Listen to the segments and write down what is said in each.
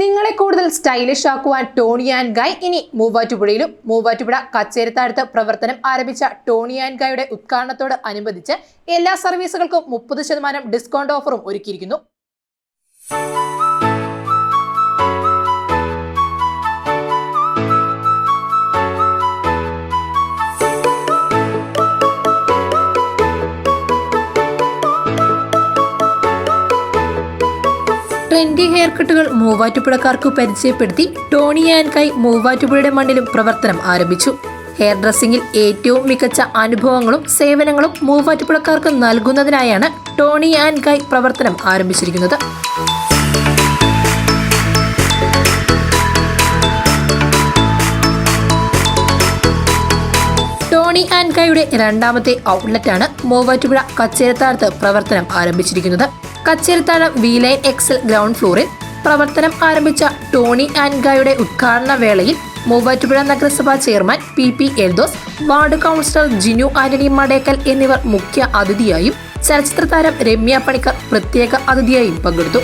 നിങ്ങളെ കൂടുതൽ stylish ആക്കുവാൻ Tony and ഗായ് ഇനി മൂവാറ്റുപുഴയിലും മൂവാറ്റുപുഴ കച്ചേരിത്താഴത്ത് പ്രവർത്തനം ആരംഭിച്ച ടോണി ആൻഡ് ഗായുടെ ഉദ്ഘാടനത്തോട് അനുബന്ധിച്ച് എല്ലാ സർവീസുകൾക്കും മുപ്പത് ശതമാനം ഡിസ്കൗണ്ട് ഓഫറും ഒരുക്കിയിരിക്കുന്നു. ട്രെൻഡി ഹെയർ കട്ടുകൾ മൂവാറ്റുപുഴക്കാർക്ക് പരിചയപ്പെടുത്തി ടോണി ആൻഡ് കൈ മൂവാറ്റുപുഴയുടെ മണ്ണിലും പ്രവർത്തനം ആരംഭിച്ചു. ഹെയർ ഡ്രസ്സിംഗിൽ ഏറ്റവും മികച്ച അനുഭവങ്ങളും സേവനങ്ങളും മൂവാറ്റുപുഴക്കാർക്ക് നൽകുന്നതിനായാണ് ടോണി ആൻഡ് കൈ പ്രവർത്തനം ആരംഭിച്ചിരിക്കുന്നത്. ടോണി ആൻഡ് കൈയുടെ രണ്ടാമത്തെ ആണ് മൂവാറ്റുപുഴ കച്ചേരത്താഴത്ത് പ്രവർത്തനം ആരംഭിച്ചിരിക്കുന്നത്. Kacherithazham V line Excel ground ഫ്ലോറിൽ പ്രവർത്തനം ആരംഭിച്ച ടോണി ആൻഡ് ഗായുടെ ഉദ്ഘാടന വേളയിൽ മൂവാറ്റുപുഴ നഗരസഭാ chairman P P Eldose ward councillor Jinu Antony Madekkal എന്നിവർ മുഖ്യ അതിഥിയായും ചലച്ചിത്ര താരം രമ്യ പണിക്കർ പ്രത്യേക അതിഥിയായും പങ്കെടുത്തു.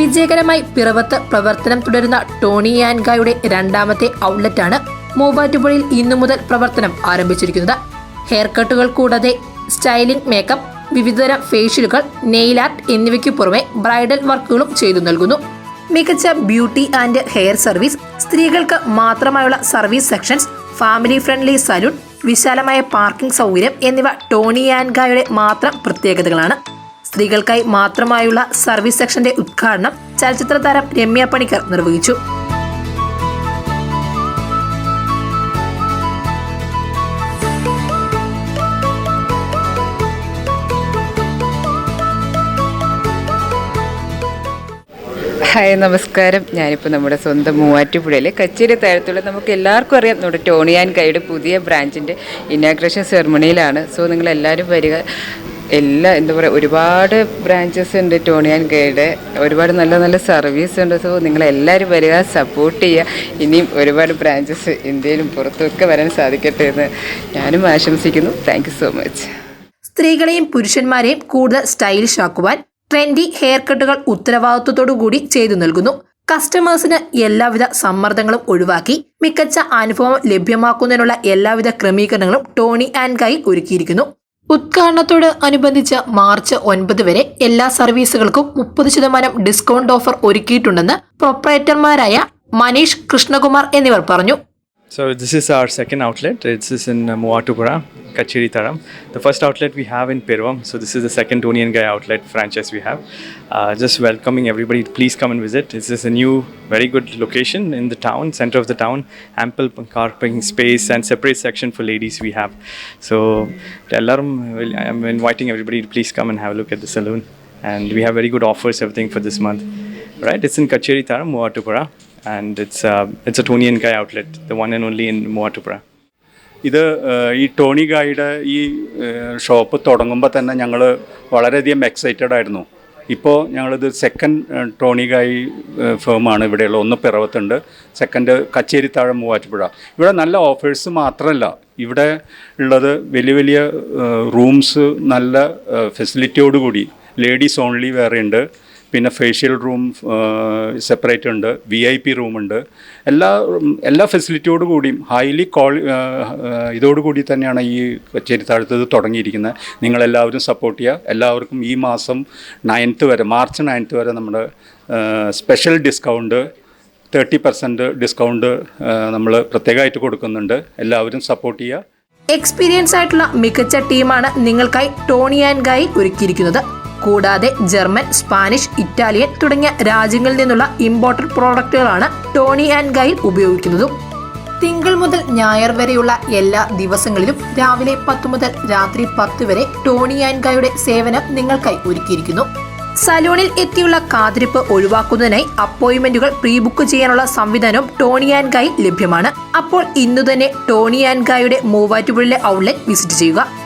വിജയകരമായി പിറവത്ത് പ്രവർത്തനം തുടരുന്ന ടോണി ആൻഗായുടെ ഗായുടെ രണ്ടാമത്തെ ഔട്ട്ലെറ്റാണ് മൂവാറ്റുപുഴയിൽ ഇന്നു മുതൽ പ്രവർത്തനം ആരംഭിച്ചിരിക്കുന്നത്. ഹെയർ കട്ടുകൾ കൂടാതെ സ്റ്റൈലിംഗ് മേക്കപ്പ് വിവിധതരം ഫേഷ്യലുകൾ നെയിൽ ആർട്ട് എന്നിവയ്ക്ക് പുറമെ ബ്രൈഡൽ വർക്കുകളും ചെയ്തു നൽകുന്നു. മികച്ച ബ്യൂട്ടി ആൻഡ് ഹെയർ സർവീസ് സ്ത്രീകൾക്ക് മാത്രമായുള്ള service sections family friendly salon വിശാലമായ പാർക്കിംഗ് സൗകര്യം എന്നിവ ടോണി ആൻഡ് ഗായുടെ മാത്രം പ്രത്യേകതകളാണ്. സ്ത്രീകൾക്കായി മാത്രമായുള്ള സർവീസ് സെക്ഷന്റെ ഉദ്ഘാടനം ചലച്ചിത്ര താരം രമ്യ പണിക്കർ നിർവഹിച്ചു. ഹായ് നമസ്കാരം. ഞാനിപ്പോൾ നമ്മുടെ സ്വന്തം മൂവാറ്റുപുഴയിലെ കച്ചേരി താഴത്തുള്ള നമുക്ക് എല്ലാവർക്കും അറിയാം. നമ്മുടെ ടോണി ടോണിയാൻ കൈയുടെ പുതിയ ബ്രാഞ്ചിന്റെ ഇനാഗ്രേഷൻ സെറമണിയിലാണ് സോ നിങ്ങളെല്ലാവരും വരിക. എല്ലാ എന്താ പറയുക ഒരുപാട് ബ്രാഞ്ചസ് ഉണ്ട് ടോണി ആൻഡ് ഗൈഡ് ഒരുപാട് നല്ല നല്ല സർവീസ് ഉണ്ട്. സോ നിങ്ങളെല്ലാവരും വരിക സപ്പോർട്ട് ചെയ്യുക. ഇനിയും ഒരുപാട് ബ്രാഞ്ചസ് ഇന്ത്യയിലും പുറത്തുമൊക്കെ വരാൻ സാധിക്കട്ടെ എന്ന് ഞാനും ആശംസിക്കുന്നു. താങ്ക് സോ മച്ച് സ്ത്രീകളെയും പുരുഷന്മാരെയും കൂടുതൽ സ്റ്റൈലിഷ് ആക്കുവാൻ ട്രെൻഡി ഹെയർ കട്ടുകൾ ഉത്തരവാദിത്വത്തോടു കൂടി ചെയ്തു നൽകുന്നു. കസ്റ്റമേഴ്സിന് എല്ലാവിധ സമ്മർദ്ദങ്ങളും ഒഴിവാക്കി മികച്ച അനുഭവം ലഭ്യമാക്കുന്നതിനുള്ള എല്ലാവിധ ക്രമീകരണങ്ങളും ടോണി ആൻഡ് ഗൈ ഒരുക്കിയിരിക്കുന്നു. ഉദ്ഘാടനത്തോട് അനുബന്ധിച്ച് മാർച്ച് ഒൻപത് വരെ എല്ലാ സർവീസുകൾക്കും മുപ്പത് ശതമാനം ഡിസ്കൗണ്ട് ഓഫർ ഒരുക്കിയിട്ടുണ്ടെന്ന് പ്രൊപ്പറേറ്റർമാരായ മനീഷ് കൃഷ്ണകുമാർ എന്നിവർ പറഞ്ഞു. So this is our second outlet. This is in uh, Muatupura, Kachiri Taram. The first outlet we have in Pirvam. So this is the second Tony and Guy outlet franchise we have. Uh, just welcoming everybody. Please come and visit. This is a new, very good location in the town, center of the town. Ample parking space and separate section for ladies we have. So alarm. I'm inviting everybody to please come and have a look at the saloon. And we have very good offers, everything for this month. Right? It's in Kacheri Taram, Muatupura. And it's uh, it's a Tony and Guy outlet, the one and only in Muatupura. ഇത് ഈ Tony ഗായുടെ ഈ shop തുടങ്ങുമ്പോൾ തന്നെ ഞങ്ങൾ വളരെയധികം excited ആയിരുന്നു. ഇപ്പോൾ ഞങ്ങളിത് സെക്കൻഡ് ടോണി ഗായി ഫേമാണ് ഇവിടെയുള്ള. ഒന്ന് പിറവത്തുണ്ട് സെക്കൻഡ് കച്ചേരിത്താഴം മൂവാറ്റുപുഴ. ഇവിടെ നല്ല ഓഫേഴ്സ് മാത്രമല്ല ഇവിടെ ഉള്ളത് വലിയ വലിയ റൂംസ് നല്ല ഫെസിലിറ്റിയോടുകൂടി ലേഡീസ് ഓൺലി വേറെ ഉണ്ട് പിന്നെ ഫേഷ്യൽ റൂം സെപ്പറേറ്റ് ഉണ്ട് വി ഐ പി റൂമുണ്ട് എല്ലാ എല്ലാ ഫെസിലിറ്റിയോട് കൂടിയും ഹൈലി ക്വാളി ഇതോടുകൂടി തന്നെയാണ് ഈ കച്ചേരിത്താഴത്ത് തുടങ്ങിയിരിക്കുന്നത്. നിങ്ങളെല്ലാവരും സപ്പോർട്ട് ചെയ്യുക. എല്ലാവർക്കും ഈ മാസം നയൻത്ത് വരെ മാർച്ച് നയൻത്ത് വരെ നമ്മുടെ special discount thirty percent discount നമ്മൾ പ്രത്യേകമായിട്ട് കൊടുക്കുന്നുണ്ട്. എല്ലാവരും സപ്പോർട്ട് ചെയ്യുക. എക്സ്പീരിയൻസ് ആയിട്ടുള്ള മികച്ച ടീമാണ് നിങ്ങൾക്കായി ടോണി ആൻഡ് ഗായി ഒരുക്കിയിരിക്കുന്നത്. കൂടാതെ ജർമ്മൻ സ്പാനിഷ് ഇറ്റാലിയൻ തുടങ്ങിയ രാജ്യങ്ങളിൽ നിന്നുള്ള ഇമ്പോർട്ടഡ് പ്രോഡക്റ്റുകളാണ് ടോണി ആൻഡ് ഗൈൽ ഉപയോഗിക്കുന്നതും. തിങ്കൾ മുതൽ ഞായർ വരെയുള്ള എല്ലാ ദിവസങ്ങളിലും രാവിലെ പത്ത് മുതൽ രാത്രി പത്ത് വരെ ടോണി ആൻഡ് ഗൈയുടെ സേവനം നിങ്ങൾക്കായി ഒരുക്കിയിരിക്കുന്നു. സലൂണിൽ എത്തിയുള്ള കാത്തിരിപ്പ് ഒഴിവാക്കുന്നതിനായി അപ്പോയിന്റ്മെന്റുകൾ പ്രീ ബുക്ക് ചെയ്യാനുള്ള സംവിധാനവും ടോണി ആൻഡ് ഗൈ ലഭ്യമാണ്. അപ്പോൾ ഇന്നു തന്നെ ടോണി ആൻഡ് ഗായുടെ മൂവാറ്റുപുഴയിലെ ഔട്ട്ലെറ്റ് വിസിറ്റ് ചെയ്യുക.